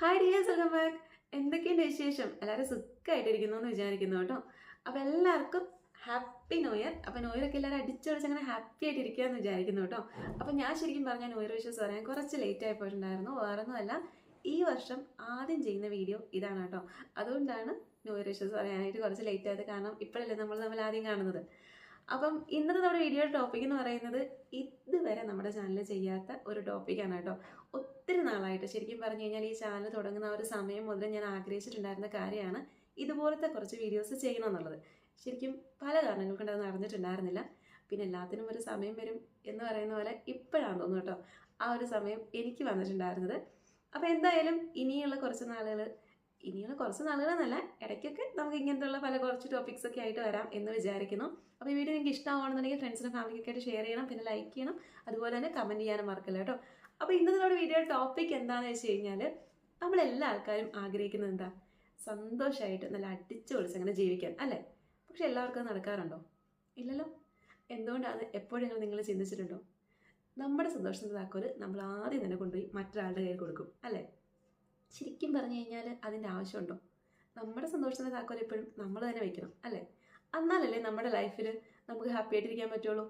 Hi dears welcome back എന്തൊക്കെയുണ്ട് വിശേഷം? എല്ലാവരും സുഖമായിട്ടിരിക്കുന്നു എന്ന് വിചാരിക്കുന്നു കേട്ടോ. അപ്പോൾ എല്ലാവർക്കും ഹാപ്പി ന്യൂ ഇയർ അപ്പോൾ ന്യൂ എല്ലാവരും അടിച്ചുപൊളിച്ച് അങ്ങനെ ഹാപ്പി ആയിട്ട് ഇരിക്കുക എന്ന് വിചാരിക്കുന്നു കേട്ടോ. അപ്പോൾ ഞാൻ ശരിക്കും പറഞ്ഞാൽ ന്യൂ ഇയർ പറയാൻ കുറച്ച് ലേറ്റ് ആയി പോയിട്ടുണ്ടായിരുന്നു. വേറെ ഒന്നുമല്ല ഈ വർഷം ആദ്യം ചെയ്യുന്ന വീഡിയോ ഇതാണ് കേട്ടോ. അതുകൊണ്ടാണ് ന്യൂ ഇയർ പറയാനായിട്ട് കുറച്ച് ലേറ്റ് ആയത് കാരണം ഇപ്പോഴല്ലേ നമ്മൾ നമ്മൾ ആദ്യം കാണുന്നത്. അപ്പം ഇന്നത്തെ നമ്മുടെ വീഡിയോയുടെ ടോപ്പിക് എന്ന് പറയുന്നത് ഇതുവരെ നമ്മുടെ ചാനലിൽ ചെയ്യാത്ത ഒരു ടോപ്പിക്കാണ് കേട്ടോ. ഒത്തിരി നാളായിട്ട് ശരിക്കും പറഞ്ഞു കഴിഞ്ഞാൽ ഈ ചാനൽ തുടങ്ങുന്ന ഒരു സമയം മുതൽ ഞാൻ ആഗ്രഹിച്ചിട്ടുണ്ടായിരുന്ന കാര്യമാണ് ഇതുപോലത്തെ കുറച്ച് വീഡിയോസ് ചെയ്യണം എന്നുള്ളത്. ശരിക്കും പല കാരണങ്ങൾ കൊണ്ട് അത് നടന്നിട്ടുണ്ടായിരുന്നില്ല. പിന്നെ എല്ലാത്തിനും ഒരു സമയം വരും എന്ന് പറയുന്ന പോലെ ഇപ്പോഴാണ് തോന്നുന്നു കേട്ടോ ആ ഒരു സമയം എനിക്ക് വന്നിട്ടുണ്ടായിരുന്നത്. അപ്പോൾ എന്തായാലും ഇനിയുള്ള കുറച്ച് നാളുകൾ ഇനിയുള്ള കുറച്ച് നാളുകളെന്നല്ല ഇടയ്ക്കൊക്കെ നമുക്ക് ഇങ്ങനത്തുള്ള പല കുറച്ച് ടോപ്പിക്സ് ഒക്കെ ആയിട്ട് വരാം എന്ന് വിചാരിക്കുന്നു. അപ്പോൾ ഈ വീഡിയോ നിങ്ങൾക്ക് ഇഷ്ടമാണെന്നുണ്ടെങ്കിൽ ഫ്രണ്ട്സിനും ഫാമിലിക്കൊക്കെ ആയിട്ട് ഷെയർ ചെയ്യണം പിന്നെ ലൈക്ക് ചെയ്യണം. അതുപോലെ തന്നെ കമന്റ് ചെയ്യാനും മറക്കില്ല കേട്ടോ. അപ്പോൾ ഇന്നത്തെ നമ്മുടെ വീഡിയോ ടോപ്പിക് എന്താണെന്ന് വെച്ച് കഴിഞ്ഞാൽ നമ്മളെല്ലാ ആൾക്കാരും ആഗ്രഹിക്കുന്നത് എന്താ? സന്തോഷമായിട്ട് നല്ല അടിച്ചു പൊളിച്ച് അങ്ങനെ ജീവിക്കാൻ അല്ലേ? പക്ഷെ എല്ലാവർക്കും അത് നടക്കാറുണ്ടോ? ഇല്ലല്ലോ. എന്തുകൊണ്ടാണ് എപ്പോഴെങ്കിലും നിങ്ങൾ ചിന്തിച്ചിട്ടുണ്ടോ? നമ്മുടെ സന്തോഷത്തിന്റെ താക്കോൽ നമ്മൾ ആദ്യം തന്നെ കൊണ്ടുപോയി മറ്റൊരാളുടെ കയ്യിൽ കൊടുക്കും അല്ലേ? ശരിക്കും പറഞ്ഞു കഴിഞ്ഞാൽ അതിന്റെ ആവശ്യമുണ്ടോ? നമ്മുടെ സന്തോഷത്തിന്റെ താക്കോൽ എപ്പോഴും നമ്മൾ തന്നെ വയ്ക്കണം അല്ലേ? എന്നാലല്ലേ നമ്മുടെ ലൈഫിൽ നമുക്ക് ഹാപ്പി ആയിട്ടിരിക്കാൻ പറ്റുള്ളൂ.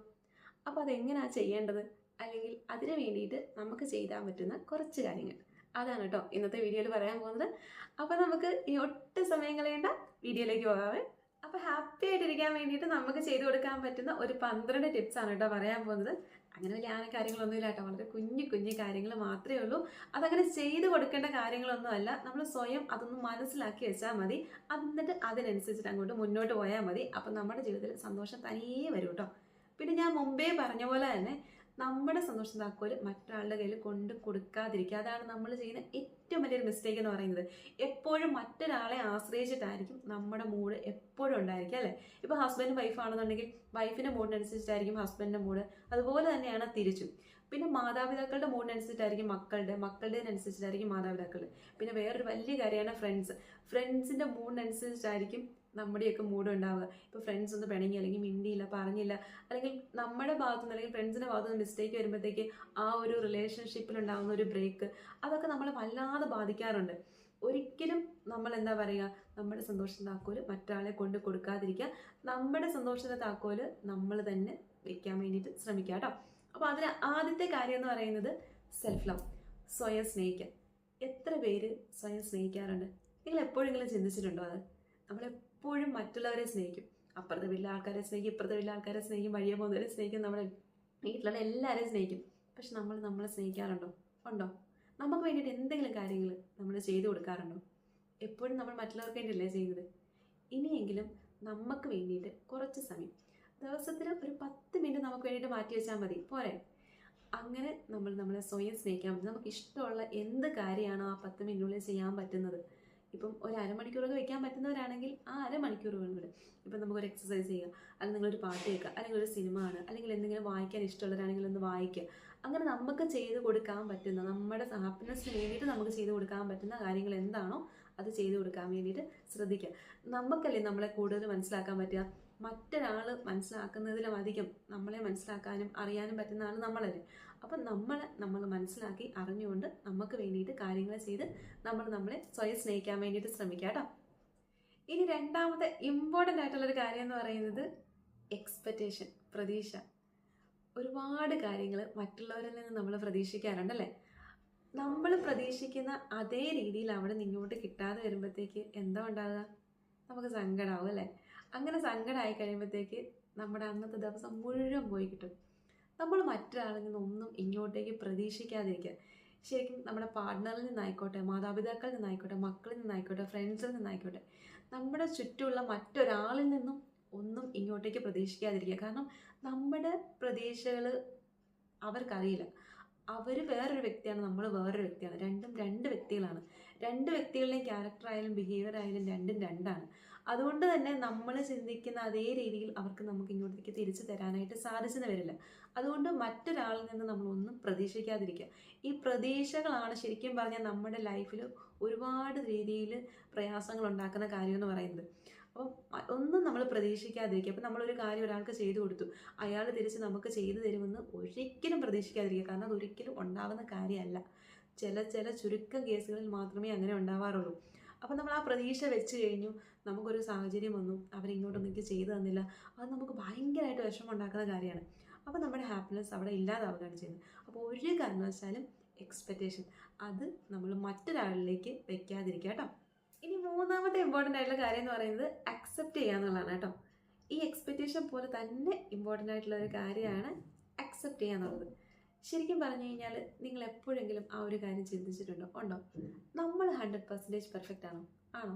അപ്പോൾ അതെങ്ങനെയാണ് ചെയ്യേണ്ടത്? അല്ലെങ്കിൽ അതിന് വേണ്ടിയിട്ട് നമുക്ക് ചെയ്താൻ പറ്റുന്ന കുറച്ച് കാര്യങ്ങൾ. അതാണ് കേട്ടോ ഇന്നത്തെ വീഡിയോയിൽ പറയാൻ പോകുന്നത്. അപ്പോൾ നമുക്ക് ഈ ഒട്ടും സമയം കളയേണ്ട വീഡിയോയിലേക്ക് പോകാവേ. അപ്പോൾ ഹാപ്പി ആയിട്ടിരിക്കാൻ വേണ്ടിയിട്ട് നമുക്ക് ചെയ്തു കൊടുക്കാൻ പറ്റുന്ന ഒരു പന്ത്രണ്ട് ടിപ്സ് ആണ് കേട്ടോ പറയാൻ പോകുന്നത്. അങ്ങനെ വലിയ ആന കാര്യങ്ങളൊന്നുമില്ല കേട്ടോ. വളരെ കുഞ്ഞു കുഞ്ഞു കാര്യങ്ങൾ മാത്രമേ ഉള്ളൂ. അതങ്ങനെ ചെയ്തു കൊടുക്കേണ്ട കാര്യങ്ങളൊന്നുമല്ല നമ്മൾ സ്വയം അതൊന്ന് മനസ്സിലാക്കി വെച്ചാൽ മതി. എന്നിട്ട് അതിനനുസരിച്ചിട്ട് അങ്ങോട്ട് മുന്നോട്ട് പോയാൽ മതി. അപ്പം നമ്മുടെ ജീവിതത്തിൽ സന്തോഷം തനിയേ വരും കേട്ടോ. പിന്നെ ഞാൻ മുമ്പേ പറഞ്ഞ പോലെ തന്നെ നമ്മുടെ സന്തോഷം താക്കോൽ മറ്റൊരാളുടെ കയ്യിൽ കൊണ്ട് കൊടുക്കാതിരിക്കുക. അതാണ് നമ്മൾ ചെയ്യുന്ന ഏറ്റവും വലിയൊരു മിസ്റ്റേക്ക് എന്ന് പറയുന്നത്. എപ്പോഴും മറ്റൊരാളെ ആശ്രയിച്ചിട്ടായിരിക്കും നമ്മുടെ മൂഡ് എപ്പോഴും ഉണ്ടായിരിക്കുക അല്ലേ? ഇപ്പോൾ ഹസ്ബൻഡ് വൈഫാണെന്നുണ്ടെങ്കിൽ വൈഫിന്റെ മൂഡിനനുസരിച്ചിട്ടായിരിക്കും ഹസ്ബൻഡിന്റെ മൂഡ് അതുപോലെ തന്നെയാണ് തിരിച്ചും. പിന്നെ മാതാപിതാക്കളുടെ മൂഡിനനുസരിച്ചായിരിക്കും മക്കളുടെ മക്കളുടേതിനനുസരിച്ചിട്ടായിരിക്കും മാതാപിതാക്കളുടെ പിന്നെ വേറൊരു വലിയ കാര്യമാണ് ഫ്രണ്ട്സ് ഫ്രണ്ട്സിന്റെ മൂഡിനനുസരിച്ചായിരിക്കും നമ്മുടെയൊക്കെ മൂഡ് ഉണ്ടാവുക ഇപ്പോൾ ഫ്രണ്ട്സ് ഒന്ന് പിണങ്ങി അല്ലെങ്കിൽ മിണ്ടിയില്ല പറഞ്ഞില്ല അല്ലെങ്കിൽ നമ്മുടെ ഭാഗത്തുനിന്ന് അല്ലെങ്കിൽ ഫ്രണ്ട്സിന്റെ ഭാഗത്തുനിന്ന് മിസ്റ്റേക്ക് വരുമ്പോഴത്തേക്ക് ആ ഒരു റിലേഷൻഷിപ്പിൽ ഉണ്ടാകുന്ന ഒരു ബ്രേക്ക് അതൊക്കെ നമ്മളെ വല്ലാതെ ബാധിക്കാറുണ്ട്. ഒരിക്കലും നമ്മൾ എന്താ പറയുക നമ്മുടെ സന്തോഷത്തിന്റെ താക്കോൽ മറ്റാളെ കൊണ്ട് കൊടുക്കാതിരിക്കുക. നമ്മുടെ സന്തോഷത്തിന്റെ താക്കോൽ നമ്മൾ തന്നെ വയ്ക്കാൻ വേണ്ടിയിട്ട് ശ്രമിക്കുക കേട്ടോ. അപ്പോൾ അതിൽ ആദ്യത്തെ കാര്യം എന്ന് പറയുന്നത് സെൽഫ് ലവ് സ്വയം സ്നേഹിക്കുക എത്ര പേര് സ്വയം സ്നേഹിക്കാറുണ്ട്? നിങ്ങൾ എപ്പോഴെങ്കിലും ചിന്തിച്ചിട്ടുണ്ടോ അത്? നമ്മളെപ്പോഴും മറ്റുള്ളവരെ സ്നേഹിക്കും. അപ്പുറത്തെ വീട്ടിലെ ആൾക്കാരെ സ്നേഹിക്കും ഇപ്പുറത്തെ വീട്ടിലെ ആൾക്കാരെ സ്നേഹിക്കും വഴിയെ പോകുന്നവരെ സ്നേഹിക്കും നമ്മൾ വീട്ടിലുള്ള എല്ലാവരെയും സ്നേഹിക്കും. പക്ഷെ നമ്മൾ നമ്മളെ സ്നേഹിക്കാറുണ്ടോ? ഉണ്ടോ? നമുക്ക് വേണ്ടിയിട്ട് എന്തെങ്കിലും കാര്യങ്ങൾ നമ്മൾ ചെയ്തു കൊടുക്കാറുണ്ടോ? എപ്പോഴും നമ്മൾ മറ്റുള്ളവർക്ക് വേണ്ടിയല്ലേ ചെയ്യുന്നത്? ഇനിയെങ്കിലും നമുക്ക് വേണ്ടിയിട്ട് കുറച്ച് സമയം ദിവസത്തിൽ ഒരു പത്ത് മിനിറ്റ് നമുക്ക് വേണ്ടിയിട്ട് മാറ്റി വെച്ചാൽ മതി. പോരെ? അങ്ങനെ നമ്മൾ നമ്മളെ സ്വയം സ്നേഹിക്കാൻ പറ്റും. നമുക്ക് ഇഷ്ടമുള്ള എന്ത് കാര്യമാണോ ആ പത്ത് മിനിറ്റിനുള്ളിൽ ചെയ്യാൻ പറ്റുന്നത്. ഇപ്പം ഒരു അരമണിക്കൂറൊക്കെ വെക്കാൻ പറ്റുന്നവരാണെങ്കിൽ ആ അരമണിക്കൂറുകളും കൂടെ. ഇപ്പം നമുക്കൊരു എക്സസൈസ് ചെയ്യുക അല്ലെങ്കിൽ നിങ്ങളൊരു പാട്ട് കേൾക്കുക അല്ലെങ്കിൽ ഒരു സിനിമ ആണ്. അല്ലെങ്കിൽ എന്തെങ്കിലും വായിക്കാൻ ഇഷ്ടമുള്ളവരാണെങ്കിൽ ഒന്ന് വായിക്കുക. അങ്ങനെ നമുക്ക് ചെയ്ത് കൊടുക്കാൻ പറ്റുന്ന നമ്മുടെ ഹാപ്പിനെസ്സിന് വേണ്ടിയിട്ട് നമുക്ക് ചെയ്ത് കൊടുക്കാൻ പറ്റുന്ന കാര്യങ്ങൾ എന്താണോ അത് ചെയ്ത് കൊടുക്കാൻ വേണ്ടിയിട്ട് ശ്രദ്ധിക്കുക. നമുക്കല്ലേ നമ്മളെ കൂടുതൽ മനസ്സിലാക്കാൻ പറ്റുക? മറ്റൊരാൾ മനസ്സിലാക്കുന്നതിലും അധികം നമ്മളെ മനസ്സിലാക്കാനും അറിയാനും പറ്റുന്ന ആൾ നമ്മളല്ലേ അപ്പം നമ്മൾ നമ്മൾ മനസ്സിലാക്കി അറിഞ്ഞുകൊണ്ട് നമുക്ക് വേണ്ടിയിട്ട് കാര്യങ്ങൾ ചെയ്ത് നമ്മൾ നമ്മളെ സ്വയം സ്നേഹിക്കാൻ വേണ്ടിയിട്ട് ശ്രമിക്കുക കേട്ടോ. ഇനി രണ്ടാമത്തെ ഇമ്പോർട്ടന്റ് ആയിട്ടുള്ളൊരു കാര്യം എന്ന് പറയുന്നത് എക്സ്പെക്റ്റേഷൻ പ്രതീക്ഷ. ഒരുപാട് കാര്യങ്ങൾ മറ്റുള്ളവരിൽ നിന്ന് നമ്മൾ പ്രതീക്ഷിക്കാറുണ്ടല്ലേ നമ്മൾ പ്രതീക്ഷിക്കുന്ന അതേ രീതിയിൽ അവിടെ നിങ്ങോട്ട് കിട്ടാതെ വരുമ്പോഴത്തേക്ക് എന്താ ഉണ്ടാകുക നമുക്ക് സങ്കടമാവും അല്ലേ? അങ്ങനെ സങ്കടമായി കഴിയുമ്പോഴത്തേക്ക് നമ്മുടെ അന്നത്തെ ദിവസം മുഴുവൻ പോയി കിട്ടും. നമ്മൾ മറ്റൊരാളിൽ നിന്നൊന്നും ഇങ്ങോട്ടേക്ക് പ്രതീക്ഷിക്കാതിരിക്കുക. ശരിക്കും നമ്മുടെ പാർട്ട്ണറിൽ നിന്നായിക്കോട്ടെ മാതാപിതാക്കളിൽ നിന്നായിക്കോട്ടെ മക്കളിൽ നിന്നായിക്കോട്ടെ ഫ്രണ്ട്സിൽ നിന്നായിക്കോട്ടെ നമ്മുടെ ചുറ്റുമുള്ള മറ്റൊരാളിൽ നിന്നും ഒന്നും ഇങ്ങോട്ടേക്ക് പ്രതീക്ഷിക്കാതിരിക്കുക. കാരണം നമ്മുടെ പ്രതീക്ഷകൾ അവർക്കറിയില്ല. അവർ വേറൊരു വ്യക്തിയാണ് നമ്മൾ വേറൊരു വ്യക്തിയാണ്. രണ്ടും രണ്ട് വ്യക്തികളാണ്. രണ്ട് വ്യക്തികളുടെയും ക്യാരക്ടർ ആയാലും ബിഹേവിയർ ആയാലും രണ്ടും രണ്ടാണ്. അതുകൊണ്ട് തന്നെ നമ്മൾ ചിന്തിക്കുന്ന അതേ രീതിയിൽ അവർക്ക് നമുക്ക് ഇങ്ങോട്ടേക്ക് തിരിച്ചു തരാനായിട്ട് സാധിച്ചെന്ന് വരില്ല. അതുകൊണ്ട് മറ്റൊരാളിൽ നിന്ന് നമ്മളൊന്നും പ്രതീക്ഷിക്കാതിരിക്കുക. ഈ പ്രതീക്ഷകളാണ് ശരിക്കും പറഞ്ഞാൽ നമ്മുടെ ലൈഫിൽ ഒരുപാട് രീതിയിൽ പ്രയാസങ്ങൾ ഉണ്ടാക്കുന്ന കാര്യം എന്ന് പറയുന്നത്. അപ്പം ഒന്നും നമ്മൾ പ്രതീക്ഷിക്കാതിരിക്കുക. അപ്പം നമ്മളൊരു കാര്യം ഒരാൾക്ക് ചെയ്തു കൊടുത്തു. അയാൾ തിരിച്ച് നമുക്ക് ചെയ്തു തരുമെന്ന് ഒരിക്കലും പ്രതീക്ഷിക്കാതിരിക്കുക. കാരണം അതൊരിക്കലും ഉണ്ടാകുന്ന കാര്യമല്ല. ചില ചില ചുരുക്കം കേസുകളിൽ മാത്രമേ അങ്ങനെ ഉണ്ടാവാറുള്ളൂ. അപ്പം നമ്മൾ ആ പ്രതീക്ഷ വെച്ച് കഴിഞ്ഞു. നമുക്കൊരു സാഹചര്യം വന്നു. അവരിങ്ങോട്ടൊന്നും എനിക്ക് ചെയ്തു തന്നില്ല. അത് നമുക്ക് ഭയങ്കരമായിട്ട് വിഷമം ഉണ്ടാക്കുന്ന കാര്യമാണ്. അപ്പോൾ നമ്മുടെ ഹാപ്പിനെസ് അവിടെ ഇല്ലാതാവുകയാണ് ചെയ്യുന്നത്. അപ്പോൾ ഒരു കാരണവശാലും എക്സ്പെക്റ്റേഷൻ അത് നമ്മൾ മറ്റൊരാളിലേക്ക് വെക്കാതിരിക്കുക കേട്ടോ. ഇനി മൂന്നാമത്തെ ഇമ്പോർട്ടന്റ് ആയിട്ടുള്ള കാര്യം എന്ന് പറയുന്നത് അക്സെപ്റ്റ് ചെയ്യുക എന്നുള്ളതാണ് കേട്ടോ. ഈ എക്സ്പെക്റ്റേഷൻ പോലെ തന്നെ ഇമ്പോർട്ടന്റ് ആയിട്ടുള്ള ഒരു കാര്യമാണ് അക്സെപ്റ്റ് ചെയ്യുക എന്നുള്ളത്. ശരിക്കും പറഞ്ഞു കഴിഞ്ഞാൽ നിങ്ങൾ എപ്പോഴെങ്കിലും ആ ഒരു കാര്യം ചിന്തിച്ചിട്ടുണ്ടോ? ഉണ്ടോ? നമ്മൾ ഹൺഡ്രഡ് പെർസെന്റേജ് പെർഫെക്റ്റ് ആണോ? ആണോ?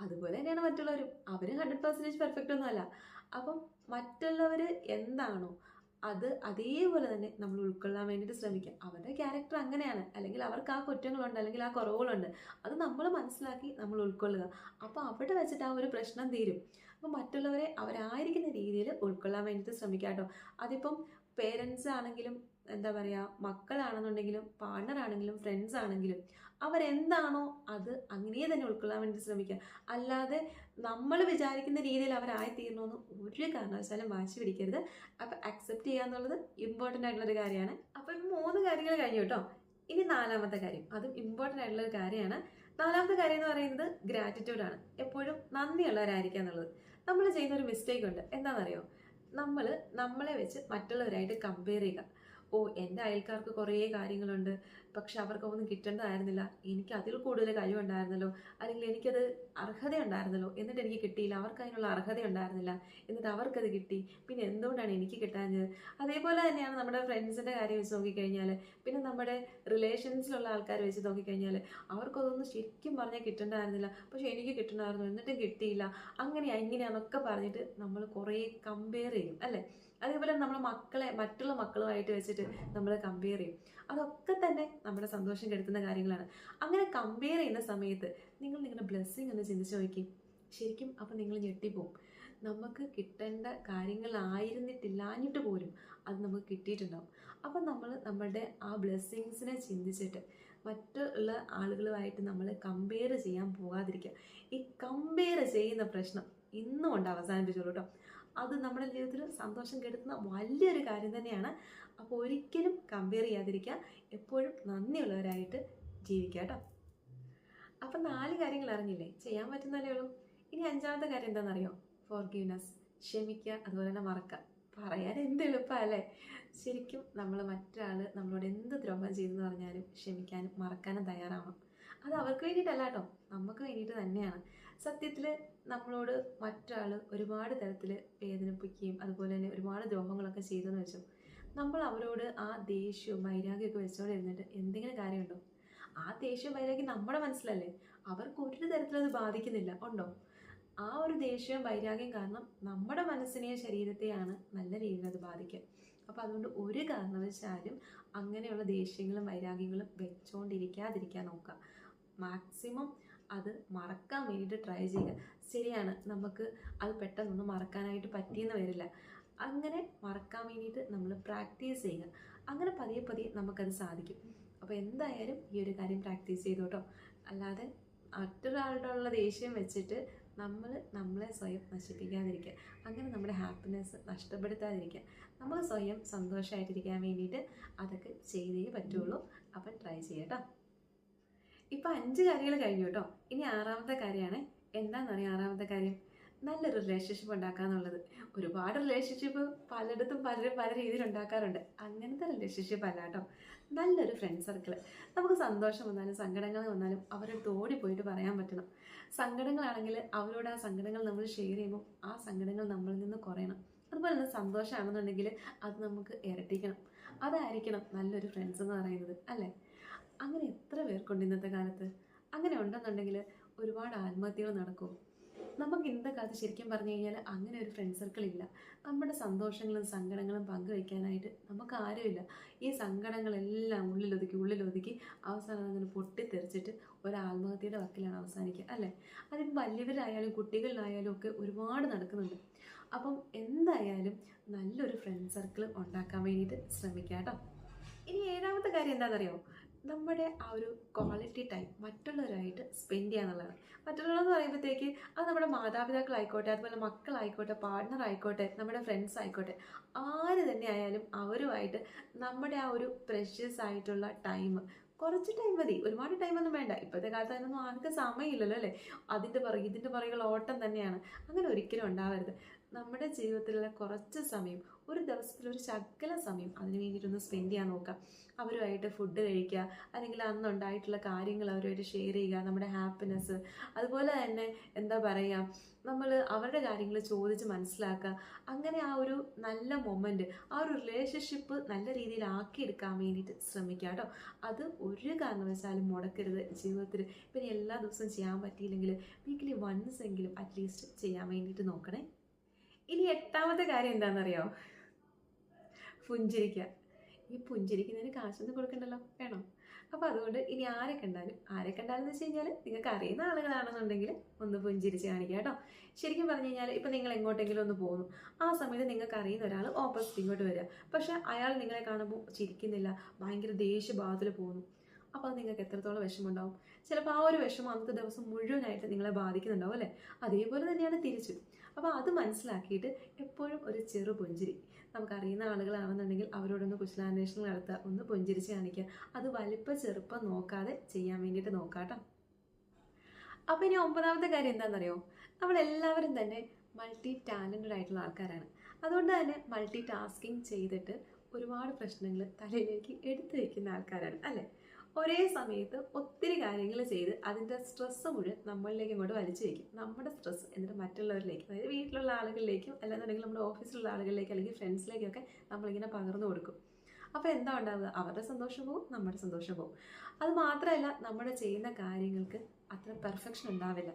അതുപോലെ തന്നെയാണ് മറ്റുള്ളവരും. അവരും ഹൺഡ്രഡ് പെർസെന്റേജ് പെർഫെക്റ്റ് ഒന്നുമല്ല അപ്പം മറ്റുള്ളവർ എന്താണോ അത് അതേപോലെ തന്നെ നമ്മൾ ഉൾക്കൊള്ളാൻ വേണ്ടിയിട്ട് ശ്രമിക്കുക. അവരുടെ ക്യാരക്ടർ അങ്ങനെയാണ്. അല്ലെങ്കിൽ അവർക്ക് ആ കുറ്റങ്ങളുണ്ട് അല്ലെങ്കിൽ ആ കുറവുകളുണ്ട്. അത് നമ്മൾ മനസ്സിലാക്കി നമ്മൾ ഉൾക്കൊള്ളുക. അപ്പോൾ അവിടെ വെച്ചിട്ട് ആ ഒരു പ്രശ്നം തീരും. അപ്പോൾ മറ്റുള്ളവരെ അവരായിരിക്കുന്ന രീതിയിൽ ഉൾക്കൊള്ളാൻ വേണ്ടിയിട്ട് ശ്രമിക്കുക കേട്ടോ. അതിപ്പം പേരൻസ് ആണെങ്കിലും എന്താ പറയുക മക്കളാണെന്നുണ്ടെങ്കിലും പാർട്ണർ ആണെങ്കിലും ഫ്രണ്ട്സ് ആണെങ്കിലും അവരെന്താണോ അത് അങ്ങനെ തന്നെ ഉൾക്കൊള്ളാൻ വേണ്ടി ശ്രമിക്കുക. അല്ലാതെ നമ്മൾ വിചാരിക്കുന്ന രീതിയിൽ അവരായിത്തീരണമെന്ന് ഒരു കാരണവശാലും വാശി പിടിക്കരുത്. അപ്പം അക്സെപ്റ്റ് ചെയ്യുക എന്നുള്ളത് ഇമ്പോർട്ടന്റ് ആയിട്ടുള്ളൊരു കാര്യമാണ്. അപ്പോൾ ഈ മൂന്ന് കാര്യങ്ങൾ കഴിഞ്ഞു കേട്ടോ. ഇനി നാലാമത്തെ കാര്യം. അതും ഇമ്പോർട്ടന്റ് ആയിട്ടുള്ളൊരു കാര്യമാണ്. നാലാമത്തെ കാര്യം എന്ന് പറയുന്നത് ഗ്രാറ്റിറ്റ്യൂഡാണ് എപ്പോഴും നന്ദിയുള്ളവരായിരിക്കുക എന്നുള്ളത്. നമ്മൾ ചെയ്യുന്ന ഒരു മിസ്റ്റേക്ക് ഉണ്ട്. എന്താണെന്നറിയോ? നമ്മൾ നമ്മളെ വെച്ച് മറ്റുള്ളവരായിട്ട് കമ്പയർ ചെയ്യുക. ഓ എന്റെ അയൽക്കാർക്ക് കുറേ കാര്യങ്ങളുണ്ട്. പക്ഷെ അവർക്കൊന്നും കിട്ടേണ്ടതായിരുന്നില്ല. എനിക്ക് അതിൽ കൂടുതൽ കഴിവുണ്ടായിരുന്നല്ലോ. അല്ലെങ്കിൽ എനിക്കത് അർഹത ഉണ്ടായിരുന്നല്ലോ എന്നിട്ട് എനിക്ക് കിട്ടിയില്ല. അവർക്ക് അതിനുള്ള അർഹത ഉണ്ടായിരുന്നില്ല എന്നിട്ട് അവർക്കത് കിട്ടി. പിന്നെ എന്തുകൊണ്ടാണ് എനിക്ക് കിട്ടാഞ്ഞത്? അതേപോലെ തന്നെയാണ് നമ്മുടെ ഫ്രണ്ട്സിന്റെ കാര്യം വെച്ച് നോക്കിക്കഴിഞ്ഞാൽ പിന്നെ നമ്മുടെ റിലേഷൻസിലുള്ള ആൾക്കാർ വെച്ച് നോക്കിക്കഴിഞ്ഞാൽ അവർക്കതൊന്നും ശരിക്കും പറഞ്ഞാൽ കിട്ടേണ്ടായിരുന്നില്ല പക്ഷെ എനിക്ക് കിട്ടണമായിരുന്നു. എന്നിട്ടും കിട്ടിയില്ല. അങ്ങനെയാണ് ഇങ്ങനെയാണെന്നൊക്കെ പറഞ്ഞിട്ട് നമ്മൾ കുറേ കമ്പയർ ചെയ്യും അല്ലേ? അതേപോലെ നമ്മൾ മക്കളെ മറ്റുള്ള മക്കളുമായിട്ട് വെച്ചിട്ട് നമ്മൾ കമ്പയർ ചെയ്യും. അതൊക്കെ തന്നെ നമ്മുടെ സന്തോഷം കെടുത്തുന്ന കാര്യങ്ങളാണ്. അങ്ങനെ കമ്പയർ ചെയ്യുന്ന സമയത്ത് നിങ്ങൾ നിങ്ങളുടെ ബ്ലെസ്സിങ് ഒന്ന് ചിന്തിച്ച് നോക്കി. ശരിക്കും അപ്പം നിങ്ങൾ ഞെട്ടിപ്പോവും. നമുക്ക് കിട്ടേണ്ട കാര്യങ്ങളായിരുന്നിട്ടില്ലാഞ്ഞിട്ട് പോലും അത് നമുക്ക് കിട്ടിയിട്ടുണ്ടാവും. അപ്പം നമ്മൾ നമ്മളുടെ ആ ബ്ലെസ്സിങ്സിനെ ചിന്തിച്ചിട്ട് മറ്റുള്ള ആളുകളുമായിട്ട് നമ്മൾ കമ്പയർ ചെയ്യാൻ പോകാതിരിക്കുക. ഈ കമ്പയർ ചെയ്യുന്ന പ്രശ്നം ഇന്നും ഉണ്ട് അവസാനിപ്പിച്ചോളൂ കേട്ടോ അത് നമ്മുടെ ജീവിതത്തിൽ സന്തോഷം കെടുത്തുന്ന വലിയൊരു കാര്യം തന്നെയാണ്. അപ്പോൾ ഒരിക്കലും കമ്പയർ ചെയ്യാതിരിക്കുക. എപ്പോഴും നന്ദിയുള്ളവരായിട്ട് ജീവിക്കുക കേട്ടോ. അപ്പം നാല് കാര്യങ്ങൾ അറിഞ്ഞില്ലേ? ചെയ്യാൻ പറ്റുന്നതല്ലേ ഉള്ളൂ. ഇനി അഞ്ചാമത്തെ കാര്യം എന്താണെന്നറിയോ? ഫോർഗീവ്നെസ് ക്ഷമിക്കുക അതുപോലെ തന്നെ മറക്കുക. പറയാൻ എന്ത് എളുപ്പമല്ലേ ശരിക്കും നമ്മൾ മറ്റൊരാൾ നമ്മളോട് എന്ത് ദ്രോഹം ചെയ്തെന്ന് പറഞ്ഞാലും ക്ഷമിക്കാനും മറക്കാനും തയ്യാറാവണം. അത് അവർക്ക് വേണ്ടിയിട്ടല്ല കേട്ടോ. നമുക്ക് വേണ്ടിയിട്ട് തന്നെയാണ്. സത്യത്തിൽ നമ്മളോട് മറ്റൊരാൾ ഒരുപാട് തരത്തിൽ വേദനിപ്പിക്കുകയും അതുപോലെ തന്നെ ഒരുപാട് ദ്രോഹങ്ങളൊക്കെ ചെയ്തെന്ന് വെച്ചു നമ്മൾ അവരോട് ആ ദേഷ്യവും വൈരാഗ്യമൊക്കെ വെച്ചോടെ ഇരുന്നിട്ട് എന്തെങ്കിലും കാര്യമുണ്ടോ? ആ ദേഷ്യവും വൈരാഗ്യം നമ്മുടെ മനസ്സിലല്ലേ? അവർക്ക് ഒരു തരത്തിലത് ബാധിക്കുന്നില്ല. ഉണ്ടോ? ആ ഒരു ദേഷ്യവും വൈരാഗ്യം കാരണം നമ്മുടെ മനസ്സിനെയും ശരീരത്തെയാണ് നല്ല രീതിയിൽ അത് ബാധിക്കുക. അപ്പോൾ അതുകൊണ്ട് ഒരു കാരണവശാലും അങ്ങനെയുള്ള ദേഷ്യങ്ങളും വൈരാഗ്യങ്ങളും വെച്ചുകൊണ്ടിരിക്കാതിരിക്കാൻ നോക്കുക. മാക്സിമം അത് മറക്കാൻ വേണ്ടിയിട്ട് ട്രൈ ചെയ്യുക. ശരിയാണ് നമുക്ക് അത് പെട്ടെന്നൊന്നും മറക്കാനായിട്ട് പറ്റിയെന്ന് വരില്ല. അങ്ങനെ മറക്കാൻ വേണ്ടിയിട്ട് നമ്മൾ പ്രാക്ടീസ് ചെയ്യുക. അങ്ങനെ പതിയെ പതിയെ നമുക്കത് സാധിക്കും. അപ്പോൾ എന്തായാലും ഈ ഒരു കാര്യം പ്രാക്ടീസ് ചെയ്തു കേട്ടോ. അല്ലാതെ മറ്റൊരാളുടെ ദേഷ്യം വെച്ചിട്ട് നമ്മൾ നമ്മളെ സ്വയം നശിപ്പിക്കാതിരിക്കുക. അങ്ങനെ നമ്മുടെ ഹാപ്പിനെസ് നഷ്ടപ്പെടുത്താതിരിക്കുക. നമ്മൾ സ്വയം സന്തോഷമായിട്ടിരിക്കാൻ വേണ്ടിയിട്ട് അതൊക്കെ ചെയ്തേ പറ്റുള്ളൂ. അപ്പം ട്രൈ ചെയ്യാം ഇപ്പം അഞ്ച് കാര്യങ്ങൾ കഴിഞ്ഞു കേട്ടോ. ഇനി ആറാമത്തെ കാര്യമാണ്. എന്താണെന്ന് പറയാം ആറാമത്തെ കാര്യം? നല്ലൊരു റിലേഷൻഷിപ്പ് ഉണ്ടാക്കുക എന്നുള്ളത് ഒരുപാട് റിലേഷൻഷിപ്പ് പലയിടത്തും പലരും പല രീതിയിൽ ഉണ്ടാക്കാറുണ്ട്. അങ്ങനത്തെ റിലേഷൻഷിപ്പ് അല്ല കേട്ടോ. നല്ലൊരു ഫ്രണ്ട് സർക്കിൾ നമുക്ക് സന്തോഷം വന്നാലും സങ്കടങ്ങൾ വന്നാലും അവരുടെ ഓടി പോയിട്ട് പറയാൻ പറ്റണം. സങ്കടങ്ങളാണെങ്കിൽ അവരോട് ആ സങ്കടങ്ങൾ നമ്മൾ ഷെയർ ചെയ്യുമ്പോൾ ആ സങ്കടങ്ങൾ നമ്മളിൽ നിന്ന് കുറയണം. അതുപോലെ തന്നെ സന്തോഷമാണെന്നുണ്ടെങ്കിൽ അത് നമുക്ക് ഇരട്ടിക്കണം. അതായിരിക്കണം നല്ലൊരു ഫ്രണ്ട്സ് എന്ന് പറയുന്നത് അല്ലേ? അങ്ങനെ എത്ര പേർക്കുണ്ട് ഇന്നത്തെ കാലത്ത്? അങ്ങനെ ഉണ്ടെന്നുണ്ടെങ്കിൽ ഒരുപാട് ആത്മഹത്യകൾ നടക്കും നമുക്ക് ഇന്നത്തെ കാലത്ത് ശരിക്കും പറഞ്ഞു കഴിഞ്ഞാൽ അങ്ങനെ ഒരു ഫ്രണ്ട് സർക്കിൾ ഇല്ല. നമ്മുടെ സന്തോഷങ്ങളും സങ്കടങ്ങളും പങ്കുവയ്ക്കാനായിട്ട് നമുക്ക് ആരുമില്ല ഈ സങ്കടങ്ങളെല്ലാം ഉള്ളിലൊതുക്കി ഉള്ളിലൊതുക്കി അവസാനം അങ്ങനെ പൊട്ടിത്തെറിച്ചിട്ട് ഒരു ആത്മഹത്യയുടെ വക്കിലാണ് അവസാനിക്കുക അല്ലേ? അതിപ്പോൾ വലിയവരായാലും കുട്ടികളിലായാലും ഒക്കെ ഒരുപാട് നടക്കുന്നുണ്ട്. അപ്പം എന്തായാലും നല്ലൊരു ഫ്രണ്ട് സർക്കിൾ ഉണ്ടാക്കാൻ വേണ്ടിയിട്ട് ശ്രമിക്കാം കേട്ടോ. ഇനി ഏഴാമത്തെ കാര്യം എന്താണെന്നറിയോ നമ്മുടെ ആ ഒരു ക്വാളിറ്റി ടൈം മറ്റുള്ളവരായിട്ട് സ്പെൻഡ് ചെയ്യുക എന്നുള്ളതാണ് മറ്റുള്ളവരെന്ന് പറയുമ്പോഴത്തേക്ക് അത് നമ്മുടെ മാതാപിതാക്കളായിക്കോട്ടെ അതുപോലെ മക്കളായിക്കോട്ടെ പാർട്ട്ണർ ആയിക്കോട്ടെ നമ്മുടെ ഫ്രണ്ട്സ് ആയിക്കോട്ടെ ആര് തന്നെ ആയാലും അവരുമായിട്ട് നമ്മുടെ ആ ഒരു പ്രഷ്യസ് ആയിട്ടുള്ള ടൈം കുറച്ച് ടൈം മതി. ഒരുപാട് ടൈമൊന്നും വേണ്ട. ഇപ്പോഴത്തെ കാലത്ത് അതിനൊന്നും ആർക്കും സമയമില്ലല്ലോ അല്ലേ? അതിന്റെ പുറകെ ഇതിന്റെ പുറകെയുള്ള ഓട്ടം തന്നെയാണ്. അങ്ങനെ ഒരിക്കലും ഉണ്ടാവരുത്. നമ്മുടെ ജീവിതത്തിലുള്ള കുറച്ച് സമയം ഒരു ദിവസത്തിൽ ഒരു ശകല സമയം അതിന് വേണ്ടിയിട്ടൊന്ന് സ്പെൻഡ് ചെയ്യാൻ നോക്കുക. അവരുമായിട്ട് ഫുഡ് കഴിക്കുക. അല്ലെങ്കിൽ അന്നുണ്ടായിട്ടുള്ള കാര്യങ്ങൾ അവരുമായിട്ട് ഷെയർ ചെയ്യുക. നമ്മുടെ ഹാപ്പിനെസ് അതുപോലെ തന്നെ എന്താ പറയുക നമ്മൾ അവരുടെ കാര്യങ്ങൾ ചോദിച്ച് മനസ്സിലാക്കുക. അങ്ങനെ ആ ഒരു നല്ല മൊമെന്റ് ആ ഒരു റിലേഷൻഷിപ്പ് നല്ല രീതിയിൽ ആക്കിയെടുക്കാൻ വേണ്ടിയിട്ട് ശ്രമിക്കുക കേട്ടോ. അത് ഒരു കാരണവശാലും മുടക്കരുത് ജീവിതത്തിൽ പിന്നെ എല്ലാ ദിവസവും ചെയ്യാൻ പറ്റിയില്ലെങ്കിൽ വീക്കിലി വൺസ് എങ്കിലും അറ്റ്ലീസ്റ്റ് ചെയ്യാൻ വേണ്ടിയിട്ട് നോക്കണേ. ഇനി എട്ടാമത്തെ കാര്യം എന്താണെന്നറിയോ? പുഞ്ചിരിക്കുക ഈ പുഞ്ചിരിക്കുന്നതിന് കാശൊന്നും കൊടുക്കണ്ടല്ലോ? വേണോ. അപ്പോൾ അതുകൊണ്ട് ഇനി ആരെ കണ്ടാലും ആരെ കണ്ടാലും എന്ന് വെച്ച് കഴിഞ്ഞാൽ നിങ്ങൾക്ക് അറിയുന്ന ആളുകളാണെന്നുണ്ടെങ്കിൽ ഒന്ന് പുഞ്ചിരിച്ച് കാണിക്കുക കേട്ടോ. ശരിക്കും പറഞ്ഞു കഴിഞ്ഞാൽ ഇപ്പം നിങ്ങൾ എങ്ങോട്ടെങ്കിലും ഒന്ന് പോകുന്നു. ആ സമയത്ത് നിങ്ങൾക്ക് അറിയുന്ന ഒരാൾ ഓപ്പോസിറ്റ് ഇങ്ങോട്ട് വരിക. പക്ഷെ അയാൾ നിങ്ങളെ കാണുമ്പോൾ ചിരിക്കുന്നില്ല ഭയങ്കര ദേഷ്യഭാവത്തിൽ പോകുന്നു. അപ്പോൾ അത് നിങ്ങൾക്ക് എത്രത്തോളം വിഷമമുണ്ടാവും? ചിലപ്പോൾ ആ ഒരു വിഷമം അന്നത്തെ ദിവസം മുഴുവനായിട്ട് നിങ്ങളെ ബാധിക്കുന്നുണ്ടാവും അല്ലേ? അതേപോലെ തന്നെയാണ് തിരിച്ചു. അപ്പോൾ അത് മനസ്സിലാക്കിയിട്ട് എപ്പോഴും ഒരു ചെറു പുഞ്ചിരി നമുക്കറിയുന്ന ആളുകളാണെന്നുണ്ടെങ്കിൽ അവരോടൊന്ന് കുശലാന്വേഷണം നടത്തുക ഒന്ന് പുഞ്ചിരിച്ച് കാണിക്കുക. അത് വലിപ്പ ചെറുപ്പം നോക്കാതെ ചെയ്യാൻ വേണ്ടിയിട്ട് നോക്കാട്ടോ അപ്പോൾ ഇനി ഒമ്പതാമത്തെ കാര്യം എന്താണെന്നറിയോ? നമ്മളെല്ലാവരും തന്നെ മൾട്ടി ടാലന്റഡ് ആയിട്ടുള്ള ആൾക്കാരാണ്. അതുകൊണ്ട് തന്നെ മൾട്ടി ടാസ്കിങ് ചെയ്തിട്ട് ഒരുപാട് പ്രശ്നങ്ങൾ തലയിലേക്ക് എടുത്തു വയ്ക്കുന്ന ആൾക്കാരാണ് അല്ലേ? ഒരേ സമയത്ത് ഒത്തിരി കാര്യങ്ങൾ ചെയ്ത് അതിന്റെ സ്ട്രെസ്സ് മുഴുവൻ നമ്മളിലേക്ക് ഇങ്ങോട്ട് വലിച്ചു വയ്ക്കും നമ്മുടെ സ്ട്രെസ് എന്നിട്ട് മറ്റുള്ളവരിലേക്ക് അതായത് വീട്ടിലുള്ള ആളുകളിലേക്കും അല്ലാന്നുണ്ടെങ്കിൽ നമ്മുടെ ഓഫീസിലുള്ള ആളുകളിലേക്കും അല്ലെങ്കിൽ ഫ്രണ്ട്സിലേക്കൊക്കെ നമ്മളിങ്ങനെ പകർന്നു കൊടുക്കും. അപ്പോൾ എന്താ ഉണ്ടാവുക? അവരുടെ സന്തോഷം പോവും നമ്മുടെ സന്തോഷം പോവും. അത് മാത്രമല്ല നമ്മുടെ ചെയ്യുന്ന കാര്യങ്ങൾക്ക് അത്ര പെർഫെക്ഷൻ ഉണ്ടാവില്ല.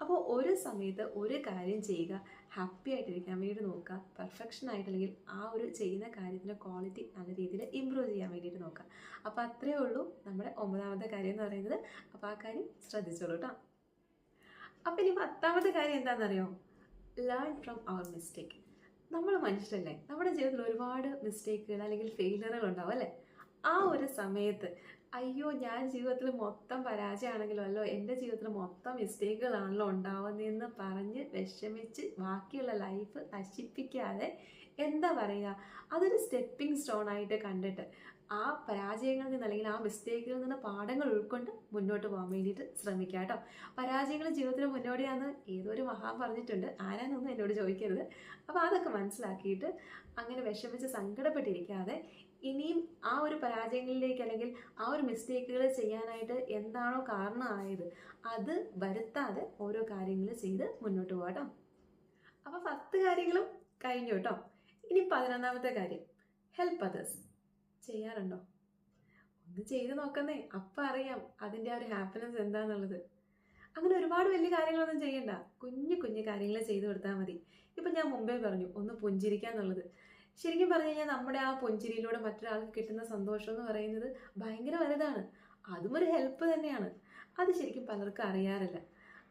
അപ്പോൾ ഒരു സമയത്ത് ഒരു കാര്യം ചെയ്യുക ഹാപ്പി ആയിട്ടിരിക്കാൻ വേണ്ടി നോക്കുക പെർഫെക്ഷൻ ആയിട്ടല്ലെങ്കിൽ ആ ഒരു ചെയ്യുന്ന കാര്യത്തിന്റെ ക്വാളിറ്റി നല്ല രീതിയിൽ ഇമ്പ്രൂവ് ചെയ്യാൻ വേണ്ടിയിട്ട് നോക്കുക. അപ്പോൾ അത്രയേ ഉള്ളൂ നമ്മുടെ ഒമ്പതാമത്തെ കാര്യം എന്ന് പറയുന്നത്. അപ്പോൾ ആ കാര്യം ശ്രദ്ധിച്ചോളൂ കേട്ടോ അപ്പോൾ ഇനി പത്താമത്തെ കാര്യം എന്താണെന്നറിയോ? ലേൺ ഫ്രം അവർ മിസ്റ്റേക്ക് നമ്മൾ മനുഷ്യരല്ലേ? നമ്മുടെ ജീവിതത്തിൽ ഒരുപാട് മിസ്റ്റേക്കുകൾ അല്ലെങ്കിൽ ഫെയിലറുകൾ ഉണ്ടാവും അല്ലേ? ആ ഒരു സമയത്ത് അയ്യോ ഞാൻ ജീവിതത്തിൽ മൊത്തം പരാജയമാണെങ്കിലും അല്ലോ എന്റെ ജീവിതത്തിൽ മൊത്തം മിസ്റ്റേക്കുകളാണല്ലോ ഉണ്ടാവുന്നതെന്ന് പറഞ്ഞ് വിഷമിച്ച് ബാക്കിയുള്ള ലൈഫ് നശിപ്പിക്കാതെ എന്താ പറയുക അതൊരു സ്റ്റെപ്പിംഗ് സ്റ്റോൺ ആയിട്ട് കണ്ടിട്ട് ആ പരാജയങ്ങളിൽ നിന്ന് അല്ലെങ്കിൽ ആ മിസ്റ്റേക്കുകളിൽ നിന്ന് പാഠങ്ങൾ ഉൾക്കൊണ്ട് മുന്നോട്ട് പോകാൻ വേണ്ടിയിട്ട് ശ്രമിക്കുക കേട്ടോ. പരാജയങ്ങൾ ജീവിതത്തിന് മുന്നോടിയാന്ന് ഏതൊരു മഹാൻ പറഞ്ഞിട്ടുണ്ട്. ആരാന്നൊന്നും എന്നോട് ചോദിക്കരുത്. അപ്പോൾ അതൊക്കെ മനസ്സിലാക്കിയിട്ട് അങ്ങനെ വിഷമിച്ച് സങ്കടപ്പെട്ടിരിക്കാതെ ഇനിയും ആ ഒരു പരാജയങ്ങളിലേക്ക് അല്ലെങ്കിൽ ആ ഒരു മിസ്റ്റേക്കുകൾ ചെയ്യാനായിട്ട് എന്താണോ കാരണമായത് അത് വരുത്താതെ ഓരോ കാര്യങ്ങൾ ചെയ്ത് മുന്നോട്ട് പോകാം അപ്പോൾ പത്ത് കാര്യങ്ങളും കഴിഞ്ഞു കേട്ടോ. ഇനി പതിനൊന്നാമത്തെ കാര്യം. ഹെൽപ്പ് അതേഴ്സ് ചെയ്യാറുണ്ടോ? ഒന്ന് ചെയ്ത് നോക്കുന്നേ. അപ്പം അറിയാം അതിന്റെ ആ ഒരു ഹാപ്പിനെസ് എന്താണെന്നുള്ളത് അങ്ങനെ ഒരുപാട് വലിയ കാര്യങ്ങളൊന്നും ചെയ്യണ്ട. കുഞ്ഞു കുഞ്ഞു കാര്യങ്ങൾ ചെയ്തു കൊടുത്താൽ മതി. ഇപ്പം ഞാൻ മുമ്പേ പറഞ്ഞു ഒന്ന് പുഞ്ചിരിക്കുക എന്നുള്ളത് ശരിക്കും പറഞ്ഞു കഴിഞ്ഞാൽ നമ്മുടെ ആ പൊഞ്ചിരിയിലൂടെ മറ്റൊരാൾക്ക് കിട്ടുന്ന സന്തോഷം എന്ന് പറയുന്നത് ഭയങ്കര വലുതാണ്. അതും ഒരു ഹെൽപ്പ് തന്നെയാണ്. അത് ശരിക്കും പലർക്കും അറിയാറില്ല.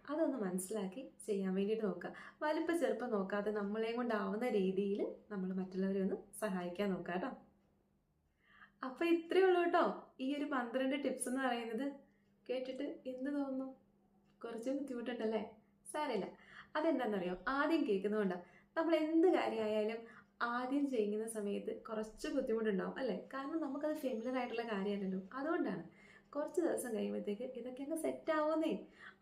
അതൊന്ന് മനസ്സിലാക്കി ചെയ്യാൻ വേണ്ടിയിട്ട് നോക്കുക. വലിപ്പ ചെറുപ്പം നോക്കാതെ നമ്മളെയും കൊണ്ടാവുന്ന രീതിയിൽ നമ്മൾ മറ്റുള്ളവരെ ഒന്ന് സഹായിക്കാൻ നോക്കുക കേട്ടോ. അപ്പോൾ ഇത്രയേ ഉള്ളൂ കേട്ടോ. ഈ ഒരു പന്ത്രണ്ട് ടിപ്സ് എന്ന് പറയുന്നത്. കേട്ടിട്ട് എന്ത് തോന്നുന്നു? കുറച്ച് ബുദ്ധിമുട്ടുണ്ടല്ലേ സാരമില്ല. അതെന്താണെന്നറിയോ? ആദ്യം കേൾക്കുന്നതുകൊണ്ടാണ് നമ്മൾ എന്ത് കാര്യമായാലും ആദ്യം ചെയ്യുന്ന സമയത്ത് കുറച്ച് ബുദ്ധിമുട്ടുണ്ടാവും അല്ലേ? കാരണം നമുക്കത് ഫെമിലർ ആയിട്ടുള്ള കാര്യമല്ലല്ലോ. അതുകൊണ്ടാണ് കുറച്ച് ദിവസം കഴിയുമ്പോഴത്തേക്ക് ഇതൊക്കെ അങ്ങ് സെറ്റ് ആവുന്നേ.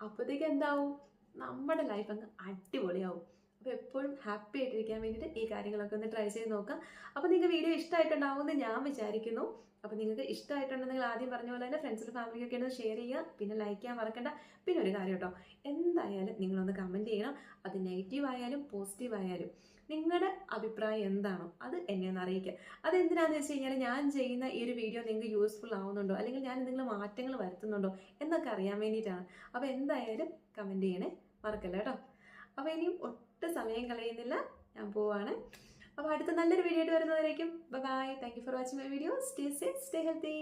അപ്പോഴത്തേക്ക് എന്താവും? നമ്മുടെ ലൈഫ് അങ്ങ് അടിപൊളിയാവും. അപ്പോൾ എപ്പോഴും ഹാപ്പി ആയിട്ടിരിക്കാൻ വേണ്ടിയിട്ട് ഈ കാര്യങ്ങളൊക്കെ ഒന്ന് ട്രൈ ചെയ്ത് നോക്കാം. അപ്പോൾ നിങ്ങൾക്ക് വീഡിയോ ഇഷ്ടമായിട്ടുണ്ടാവുമെന്ന് ഞാൻ വിചാരിക്കുന്നു. അപ്പോൾ നിങ്ങൾക്ക് ഇഷ്ടമായിട്ടുണ്ടെങ്കിൽ ആദ്യം പറഞ്ഞ പോലെ തന്നെ ഫ്രണ്ട്സിലും ഫാമിലിയൊക്കെ ഒന്ന് ഷെയർ ചെയ്യുക. പിന്നെ ലൈക്ക് ചെയ്യാൻ മറക്കണ്ട. പിന്നെ ഒരു കാര്യം കേട്ടോ. എന്തായാലും നിങ്ങളൊന്ന് കമന്റ് ചെയ്യണം. അത് നെഗറ്റീവ് ആയാലും പോസിറ്റീവ് ആയാലും. നിങ്ങളുടെ അഭിപ്രായം എന്താണോ അത് എന്നെ ഒന്ന് അറിയിക്കുക അതെന്തിനാന്ന് വെച്ച് കഴിഞ്ഞാൽ ഞാൻ ചെയ്യുന്ന ഈ ഒരു വീഡിയോ നിങ്ങൾക്ക് യൂസ്ഫുൾ ആവുന്നുണ്ടോ? അല്ലെങ്കിൽ ഞാൻ എന്തെങ്കിലും മാറ്റങ്ങൾ വരുത്തുന്നുണ്ടോ? എന്നൊക്കെ അറിയാൻ വേണ്ടിയിട്ടാണ് അപ്പോൾ എന്തായാലും കമന്റ് ചെയ്യണേ. മറക്കല്ല കേട്ടോ? അപ്പോൾ ഇനിയും ഒട്ടും സമയം കളയുന്നില്ല. ഞാൻ പോവാണ്. അപ്പോൾ അടുത്ത നല്ലൊരു വീഡിയോ ആയിട്ട് വരുന്നവരേക്കും. Bye thank you for watching my video stay safe stay healthy